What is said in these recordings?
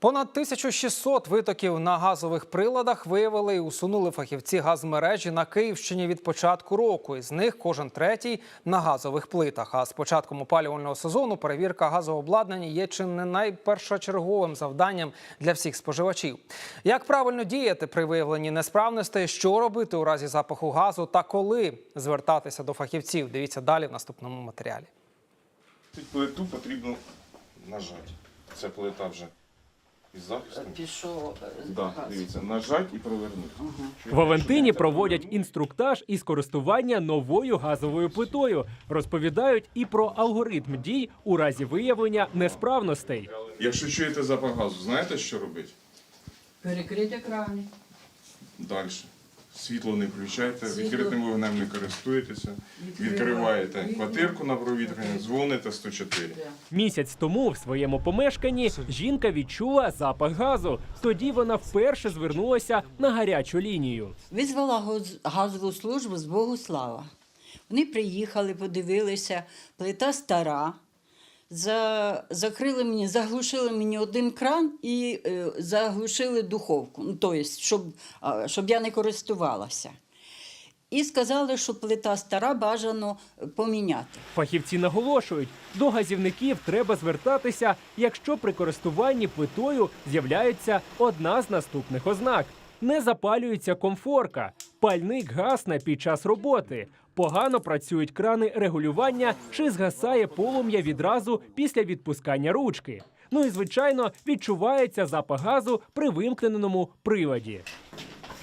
Понад 1600 витоків на газових приладах виявили і усунули фахівці газмережі на Київщині від початку року. Із них кожен третій на газових плитах. А з початком опалювального сезону перевірка газового обладнання є чи не найпершочерговим завданням для всіх споживачів. Як правильно діяти при виявленні несправностей, що робити у разі запаху газу та коли звертатися до фахівців? Дивіться далі в наступному матеріалі. Плиту потрібно нажати. Це плита вже із захистом. Пішов е, Да, дивіться, нажать і провернути. Валентині проводять інструктаж із користування новою газовою плитою. Розповідають і про алгоритм дій у разі виявлення несправностей. Якщо чуєте запах газу, знаєте, що робити? Перекрити крани. Далі. Світло не включайте, Світло. відкритим вогнем не користуєтеся, відкриваєте квартирку на провітряння, дзвоните 104. Місяць тому в своєму помешканні жінка відчула запах газу. Тоді вона вперше звернулася на гарячу лінію. Визвала газову службу з Богуслава. Вони приїхали, подивилися, плита стара. За, закрили мені, заглушили мені один кран і е, заглушили духовку, ну, тобто, щоб, а, щоб я не користувалася. І сказали, що плита стара, бажано е, поміняти. Фахівці наголошують, до газівників треба звертатися, якщо при користуванні плитою з'являється одна з наступних ознак: не запалюється комфорка, пальник гасне під час роботи, погано працюють крани регулювання чи згасає полум'я відразу після відпускання ручки. Ну і звичайно відчувається запах газу при вимкненому приладі.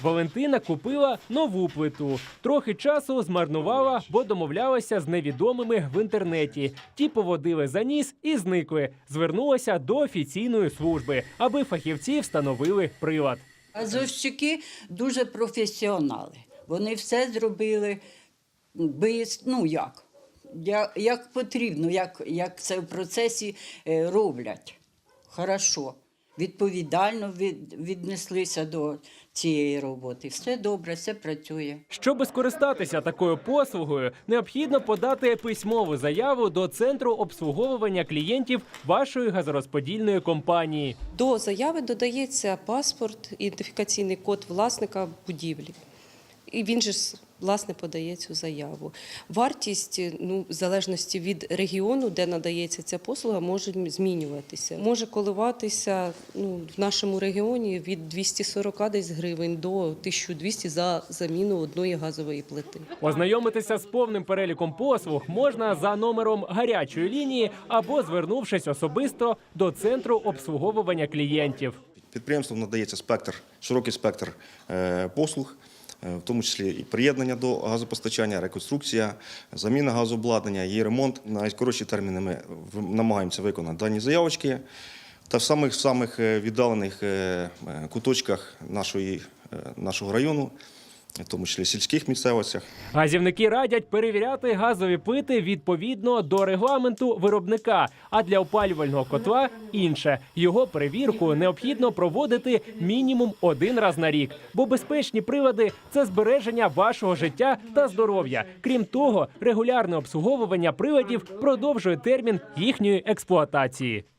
Валентина купила нову плиту. Трохи часу змарнувала, бо домовлялася з невідомими в інтернеті. Ті поводили за ніс і зникли. Звернулася до офіційної служби, аби фахівці встановили прилад. Газовщики дуже професіонали. Вони все зробили без, ну як, як, як потрібно, як, як це в процесі е, роблять. Хорошо. Відповідально від, віднеслися до цієї роботи. Все добре, все працює. Щоби скористатися такою послугою, необхідно подати письмову заяву до центру обслуговування клієнтів вашої газорозподільної компанії. До заяви додається паспорт, ідентифікаційний код власника будівлі. І він же ж власне подає цю заяву. Вартість, ну, в залежності від регіону, де надається ця послуга, може змінюватися. Може коливатися ну, в нашому регіоні від 240 десь гривень до 1200 за заміну одної газової плити. Ознайомитися з повним переліком послуг можна за номером гарячої лінії або звернувшись особисто до центру обслуговування клієнтів. Підприємством надається спектр, широкий спектр е, послуг, е, в тому числі і приєднання до газопостачання, реконструкція, заміна газообладнання, її ремонт. На найкоротші терміни ми намагаємося виконати дані заявочки. Та в самих самих е, віддалених е, е, куточках нашої, е, нашого району, в тому числі сільських місцевостях. Газівники радять перевіряти газові плити відповідно до регламенту виробника. А для опалювального котла інше його перевірку необхідно проводити мінімум один раз на рік, бо безпечні прилади це збереження вашого життя та здоров'я. Крім того, регулярне обслуговування приладів продовжує термін їхньої експлуатації.